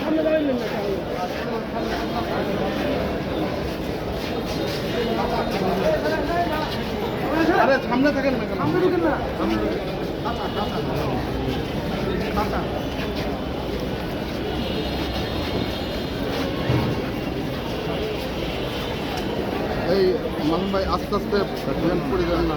সামনে না আরে সামনে থাকেন না সামনে ঢুকেন না। এই মামুন ভাই আস্তে আস্তে পড়ে যান না।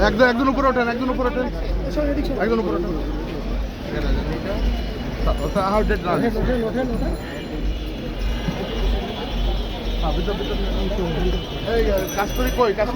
একজন একজন উপরে ওঠেন একজন উপরে ওঠেন। একজন উপরে ওঠেন। হাউ ডেট রান কাজ করি কই কাজ